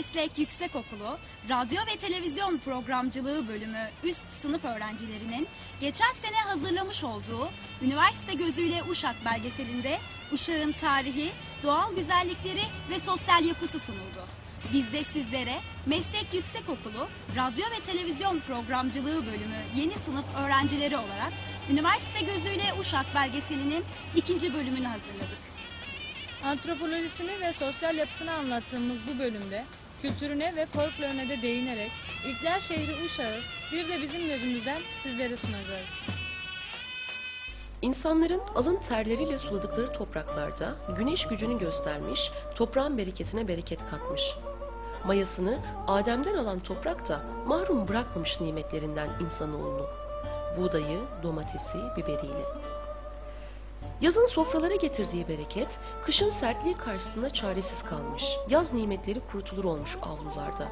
Meslek Yüksekokulu Radyo ve Televizyon Programcılığı Bölümü üst sınıf öğrencilerinin geçen sene hazırlamış olduğu Üniversite Gözüyle Uşak belgeselinde Uşak'ın tarihi, doğal güzellikleri ve sosyal yapısı sunuldu. Biz de sizlere Meslek Yüksekokulu Radyo ve Televizyon Programcılığı Bölümü yeni sınıf öğrencileri olarak Üniversite Gözüyle Uşak belgeselinin ikinci bölümünü hazırladık. Antropolojisini ve sosyal yapısını anlattığımız bu bölümde kültürüne ve folkloruna da değinerek İkler şehri Uşak'ı bir de bizim gözümüzden sizlere sunacağız. İnsanların alın terleriyle suladıkları topraklarda güneş gücünü göstermiş, toprağın bereketine bereket katmış. Mayasını Adem'den alan toprak da mahrum bırakmamış nimetlerinden insanoğlunu. Buğdayı, domatesi, biberiyle. Yazın sofralara getirdiği bereket, kışın sertliği karşısında çaresiz kalmış. Yaz nimetleri kurutulur olmuş avlularda.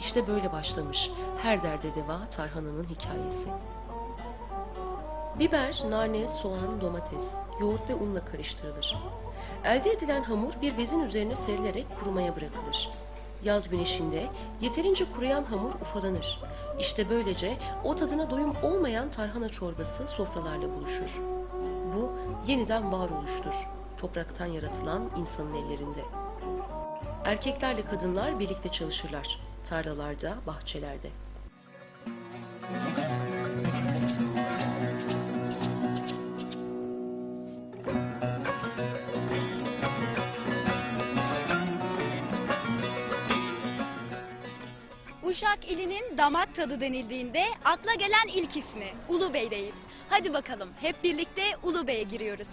İşte böyle başlamış her derde deva tarhananın hikayesi. Biber, nane, soğan, domates, yoğurt ve unla karıştırılır. Elde edilen hamur bir bezin üzerine serilerek kurumaya bırakılır. Yaz güneşinde yeterince kuruyan hamur ufalanır. İşte böylece o tadına doyum olmayan tarhana çorbası sofralarla buluşur. Yeniden varoluştur. Topraktan yaratılan insanın ellerinde. Erkeklerle kadınlar birlikte çalışırlar. Tarlalarda, bahçelerde. Uşak ilinin damak tadı denildiğinde akla gelen ilk ismi Ulubey'deyiz. Hadi bakalım hep birlikte Ulubey'e giriyoruz.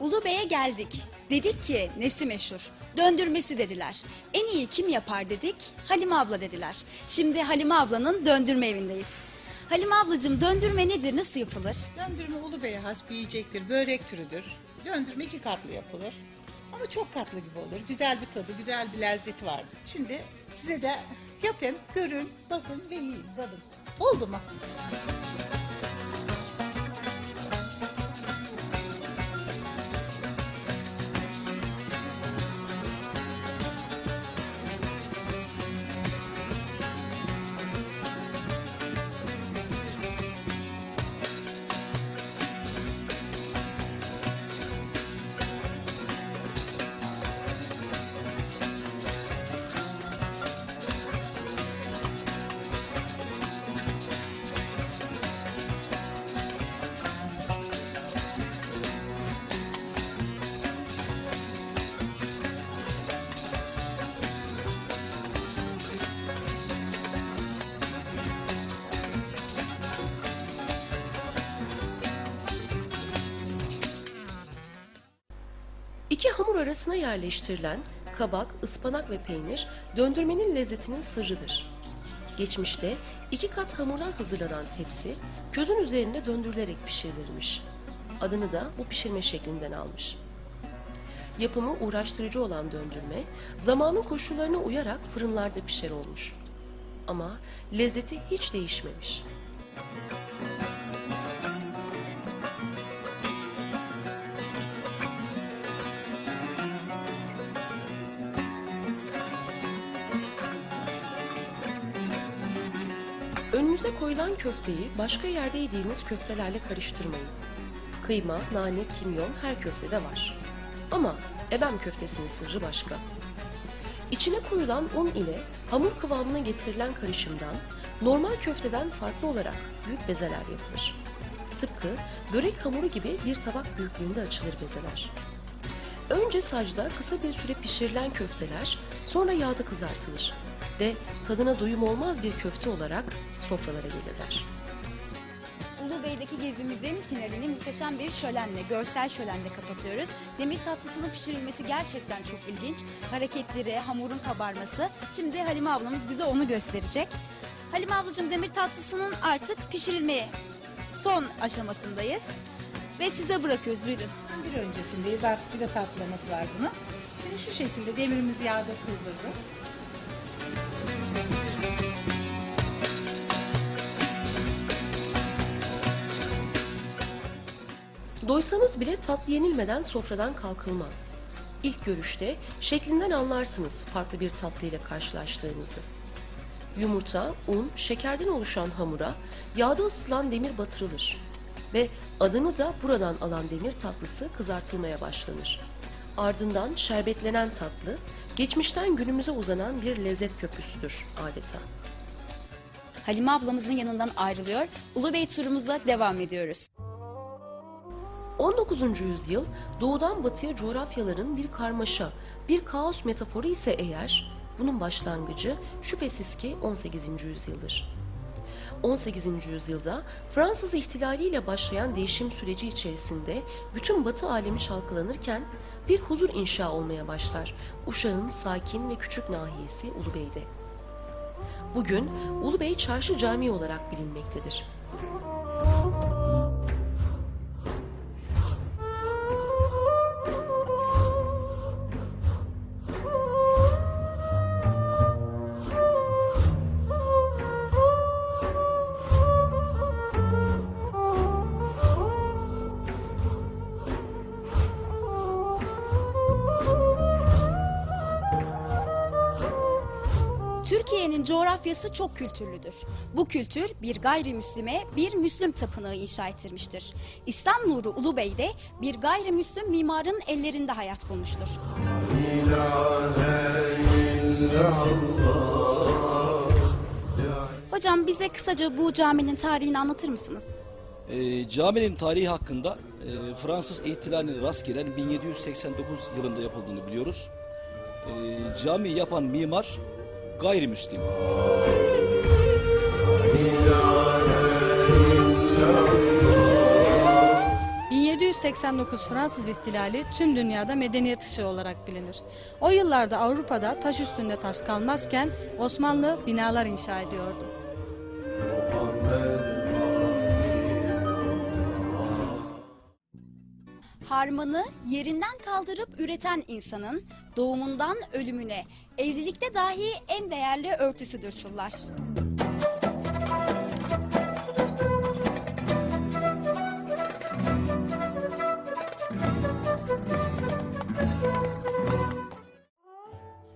Ulubey'e geldik. Dedik ki nesi meşhur? Döndürmesi dediler. En iyi kim yapar dedik? Halime abla dediler. Şimdi Halime ablanın döndürme evindeyiz. Halime ablacığım döndürme nedir? Nasıl yapılır? Döndürme Ulubey'e has bir yiyecektir. Börek türüdür. Döndürme iki katlı yapılır. Ama çok katlı gibi olur. Güzel bir tadı, güzel bir lezzeti var. Şimdi size de yapayım, görün, bakın ve yiyin, tadın. Oldu mu? İki hamur arasına yerleştirilen kabak, ıspanak ve peynir döndürmenin lezzetinin sırrıdır. Geçmişte iki kat hamurdan hazırlanan tepsi közün üzerinde döndürülerek pişirilirmiş. Adını da bu pişirme şeklinden almış. Yapımı uğraştırıcı olan döndürme, zamanın koşullarına uyarak fırınlarda pişer olmuş. Ama lezzeti hiç değişmemiş. Önünüze koyulan köfteyi başka yerde yediğiniz köftelerle karıştırmayın. Kıyma, nane, kimyon her köftede var. Ama ebem köftesinin sırrı başka. İçine koyulan un ile hamur kıvamına getirilen karışımdan normal köfteden farklı olarak büyük bezeler yapılır. Tıpkı börek hamuru gibi bir tabak büyüklüğünde açılır bezeler. Önce sacda kısa bir süre pişirilen köfteler sonra yağda kızartılır ve tadına doyum olmaz bir köfte olarak sofralara gelirler. Ulubey'deki gezimizin finalini muhteşem bir şölenle, görsel şölenle kapatıyoruz. Demir tatlısının pişirilmesi gerçekten çok ilginç. Hareketleri, hamurun kabarması. Şimdi Halime ablamız bize onu gösterecek. Halime ablacığım demir tatlısının artık pişirilmeye son aşamasındayız. Ve size bırakıyoruz buyurun. Bir öncesindeyiz. Artık bir de tatlaması var bunun. Şimdi şu şekilde demirimizi yağda kızdırdık. Doysanız bile tatlı yenilmeden sofradan kalkılmaz. İlk görüşte şeklinden anlarsınız farklı bir tatlı ile karşılaştığınızı. Yumurta, un, şekerden oluşan hamura yağda ısıtılan demir batırılır ve adını da buradan alan demir tatlısı kızartılmaya başlanır. Ardından şerbetlenen tatlı, geçmişten günümüze uzanan bir lezzet köprüsüdür adeta. Halime ablamızın yanından ayrılıyor. Ulubey turumuza devam ediyoruz. 19. yüzyıl doğudan batıya coğrafyaların bir karmaşa, bir kaos metaforu ise eğer bunun başlangıcı şüphesiz ki 18. yüzyıldır. 18. yüzyılda Fransız ihtilaliyle başlayan değişim süreci içerisinde bütün batı alemi çalkalanırken bir huzur inşa olmaya başlar. Uşağın sakin ve küçük nahiyesi Ulubey'de. Bugün Ulubey Çarşı Camii olarak bilinmektedir. Coğrafyası çok kültürlüdür. Bu kültür bir gayrimüslime bir Müslüm tapınağı inşa ettirmiştir. İslam nuru Ulubey'de bir gayrimüslim mimarın ellerinde hayat bulmuştur. Hocam bize kısaca bu caminin tarihini anlatır mısınız? E, caminin tarihi hakkında e, Fransız ihtilalini rast gelen 1789 yılında yapıldığını biliyoruz. E, cami yapan mimar gayrimüslim. Ee, 1789 Fransız ihtilali tüm dünyada medeniyet ışığı olarak bilinir. O yıllarda Avrupa'da taş üstünde taş kalmazken Osmanlı binalar inşa ediyordu. Harmanı yerinden kaldırıp üreten insanın doğumundan ölümüne, evlilikte dahi en değerli örtüsüdür çullar.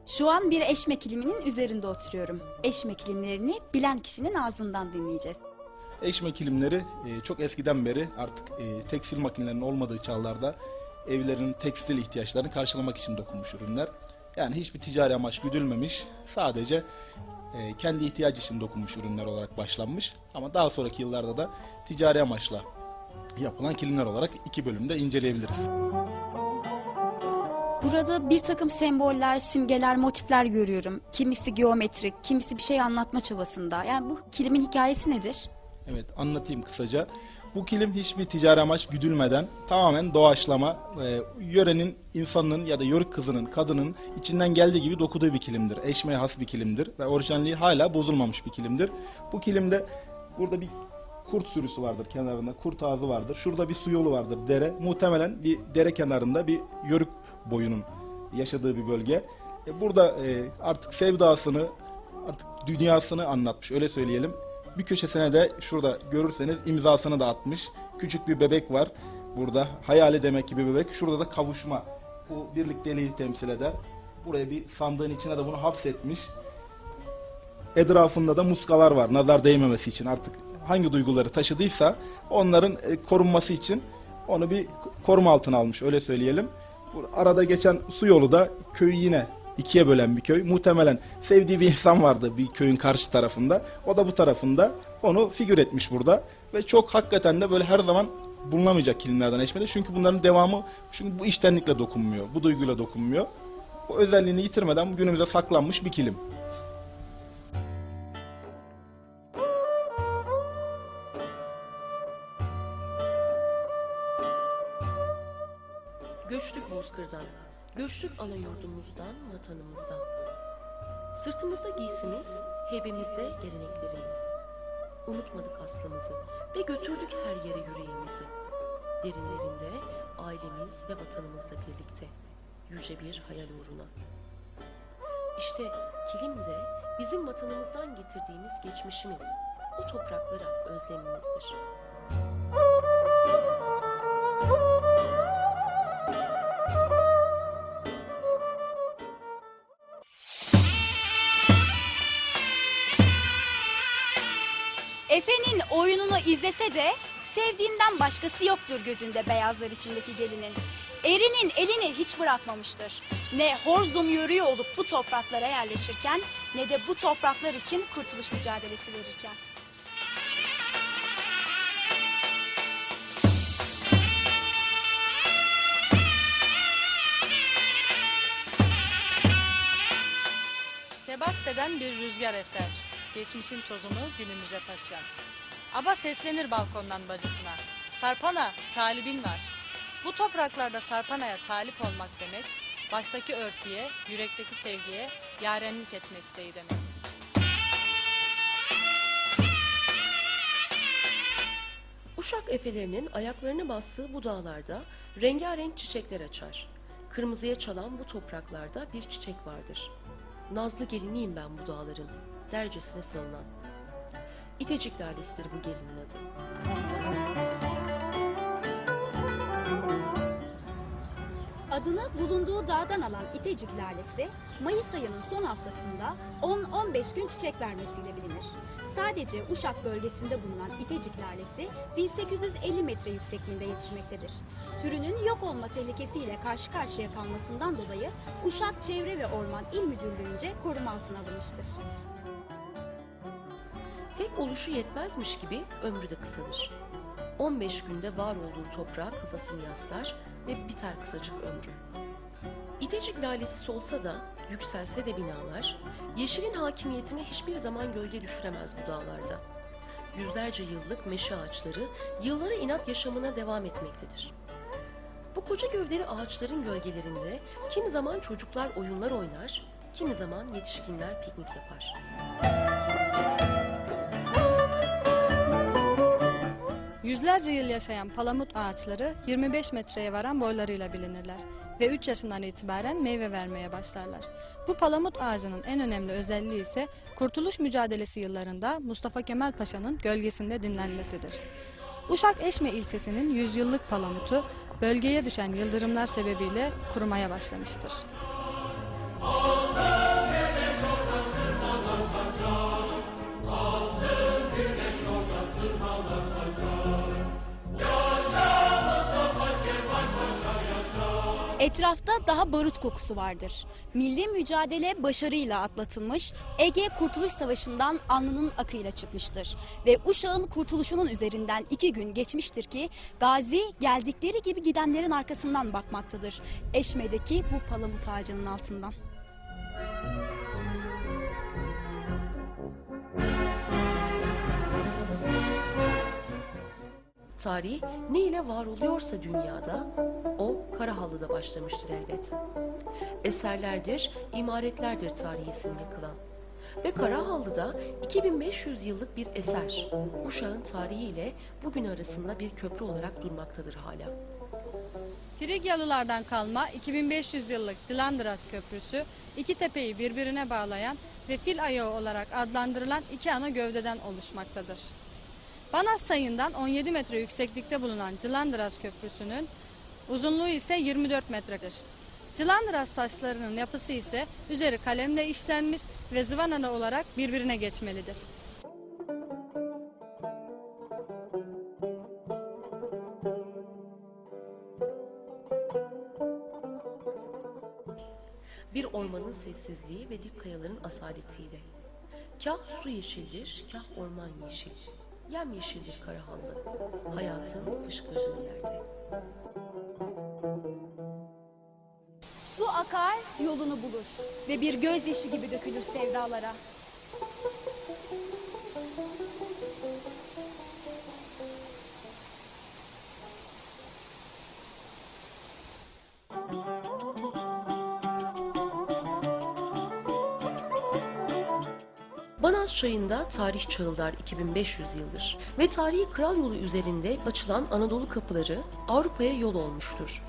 Şu an bir eşme kiliminin üzerinde oturuyorum. Eşme kilimlerini bilen kişinin ağzından dinleyeceğiz. Eşme kilimleri e, çok eskiden beri artık e, tekstil makinelerinin olmadığı çağlarda evlerin tekstil ihtiyaçlarını karşılamak için dokunmuş ürünler. Yani hiçbir ticari amaç güdülmemiş, sadece e, kendi ihtiyacı için dokunmuş ürünler olarak başlanmış. Ama daha sonraki yıllarda da ticari amaçla yapılan kilimler olarak iki bölümde inceleyebiliriz. Burada bir takım semboller, simgeler, motifler görüyorum. Kimisi geometrik, kimisi bir şey anlatma çabasında. Yani bu kilimin hikayesi nedir? Evet anlatayım kısaca. Bu kilim hiçbir ticari amaç güdülmeden tamamen doğaçlama, e, yörenin insanın ya da yörük kızının, kadının içinden geldiği gibi dokuduğu bir kilimdir. Eşmeye has bir kilimdir ve orijinalliği hala bozulmamış bir kilimdir. Bu kilimde burada bir kurt sürüsü vardır kenarında, kurt ağzı vardır. Şurada bir su yolu vardır, dere. Muhtemelen bir dere kenarında bir yörük boyunun yaşadığı bir bölge. E, burada e, artık sevdasını, artık dünyasını anlatmış öyle söyleyelim. Bir köşesine de şurada görürseniz imzasını da atmış. Küçük bir bebek var burada. Hayali demek ki bir bebek. Şurada da kavuşma. Bu birlikteliği temsil eder. Buraya bir sandığın içine de bunu hapsetmiş. Etrafında da muskalar var nazar değmemesi için artık hangi duyguları taşıdıysa onların e, korunması için onu bir koruma altına almış öyle söyleyelim. Arada geçen su yolu da köyü yine ikiye bölen bir köy. Muhtemelen sevdiği bir insan vardı bir köyün karşı tarafında. O da bu tarafında onu figür etmiş burada. Ve çok hakikaten de böyle her zaman bulunamayacak kilimlerden eşmede. Çünkü bunların devamı çünkü bu iştenlikle dokunmuyor. Bu duyguyla dokunmuyor. O özelliğini yitirmeden günümüze saklanmış bir kilim. Göçtük ana yurdumuzdan, vatanımızdan. Sırtımızda giysimiz, heybemizde geleneklerimiz. Unutmadık aslımızı ve götürdük her yere yüreğimizi. Derinlerinde ailemiz ve vatanımızla birlikte. yüce bir hayal uğruna. İşte kilim de bizim vatanımızdan getirdiğimiz geçmişimiz, o topraklara özlemimizdir. Efe'nin oyununu izlese de sevdiğinden başkası yoktur gözünde beyazlar içindeki gelinin. Erinin elini hiç bırakmamıştır. Ne Horzum yürüyor olup bu topraklara yerleşirken ne de bu topraklar için kurtuluş mücadelesi verirken. Sebastia'dan bir rüzgar eser. Geçmişin tozunu günümüze taşıyan. Aba seslenir balkondan bacısına. Sarpana, talibin var. Bu topraklarda Sarpana'ya talip olmak demek, baştaki örtüye, yürekteki sevgiye yarenlik etme isteği demek. Uşak efelerinin ayaklarını bastığı bu dağlarda rengarenk çiçekler açar. Kırmızıya çalan bu topraklarda bir çiçek vardır. Nazlı geliniyim ben bu dağların, dercesine sığınan. İtecik lalesidir bu gelinin adı. Adını bulunduğu dağdan alan İtecik lalesi, Mayıs ayının son haftasında 10-15 gün çiçek vermesiyle bilinir. Sadece Uşak bölgesinde bulunan İtecik lalesi 1850 metre yüksekliğinde yetişmektedir. Türünün yok olma tehlikesiyle karşı karşıya kalmasından dolayı Uşak Çevre ve Orman İl Müdürlüğü'nce koruma altına alınmıştır. Tek oluşu yetmezmiş gibi ömrü de kısadır. 15 günde var olduğu toprağa kafasını yaslar ve biter kısacık ömrü. İtecik lalesi solsa da, yükselse de binalar, yeşilin hakimiyetine hiçbir zaman gölge düşüremez bu dağlarda. Yüzlerce yıllık meşe ağaçları yıllara inat yaşamına devam etmektedir. Bu koca gövdeli ağaçların gölgelerinde kimi zaman çocuklar oyunlar oynar, kimi zaman yetişkinler piknik yapar. Yüzlerce yıl yaşayan palamut ağaçları 25 metreye varan boylarıyla bilinirler ve 3 yaşından itibaren meyve vermeye başlarlar. Bu palamut ağacının en önemli özelliği ise Kurtuluş Mücadelesi yıllarında Mustafa Kemal Paşa'nın gölgesinde dinlenmesidir. Uşak Eşme ilçesinin yüzyıllık palamutu bölgeye düşen yıldırımlar sebebiyle kurumaya başlamıştır. Etrafta daha barut kokusu vardır. Milli mücadele başarıyla atlatılmış, Ege Kurtuluş Savaşı'ndan alnının akıyla çıkmıştır. Ve Uşak'ın kurtuluşunun üzerinden iki gün geçmiştir ki Gazi geldikleri gibi gidenlerin arkasından bakmaktadır. Eşme'deki bu palamut ağacının altından. Tarih ne ile var oluyorsa dünyada o Karahalı'da başlamıştır elbet. Eserlerdir, imaretlerdir tarihi simge kılan. Ve Karahalı'da 2500 yıllık bir eser, Uşak'ın tarihi ile bugün arasında bir köprü olarak durmaktadır hala. Frigyalılardan kalma 2500 yıllık Cilandıras Köprüsü iki tepeyi birbirine bağlayan ve fil ayağı olarak adlandırılan iki ana gövdeden oluşmaktadır. Banas çayından 17 metre yükseklikte bulunan Cilandıras Köprüsü'nün uzunluğu ise 24 metredir. Cilandıras taşlarının yapısı ise üzeri kalemle işlenmiş ve zıvanalı olarak birbirine geçmelidir. Bir ormanın sessizliği ve dik kayaların asaletiyle. Kah su yeşildir, kah orman yeşil. Yem yeşildir Karahanlı. Hayatın fışkırdığı yerde. Su akar, yolunu bulur ve bir gözyaşı gibi dökülür sevdalara. Banaz çayında tarih çağıldar 2500 yıldır ve tarihi kral yolu üzerinde açılan Anadolu kapıları Avrupa'ya yol olmuştur.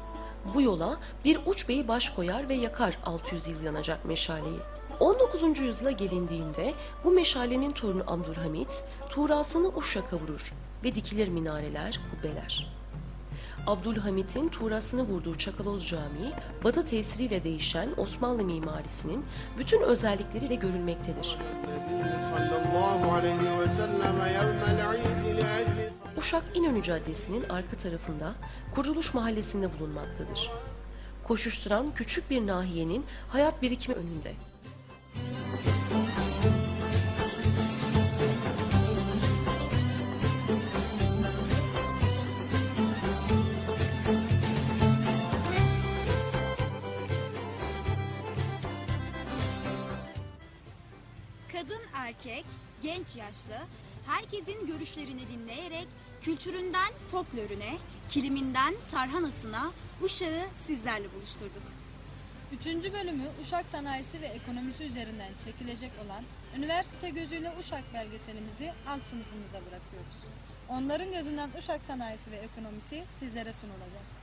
Bu yola bir uç beyi baş koyar ve yakar 600 yıl yanacak meşaleyi. 19. yüzyıla gelindiğinde bu meşalenin torunu Abdülhamit tuğrasını Uş'a kavurur ve dikilir minareler, kubbeler. Abdülhamit'in tuğrasını vurduğu Çakaloz Camii, batı tesiriyle değişen Osmanlı mimarisinin bütün özellikleriyle görülmektedir. Uşak İnönü Caddesi'nin arka tarafında Kuruluş Mahallesi'nde bulunmaktadır. Koşuşturan küçük bir nahiyenin hayat birikimi önünde. Kadın, erkek, genç, yaşlı herkesin görüşlerini dinleyerek kültüründen folklorüne, kiliminden tarhanasına Uşak'ı sizlerle buluşturduk. Üçüncü bölümü Uşak sanayisi ve ekonomisi üzerinden çekilecek olan Üniversite Gözüyle Uşak belgeselimizi alt sınıfımıza bırakıyoruz. Onların gözünden Uşak sanayisi ve ekonomisi sizlere sunulacak.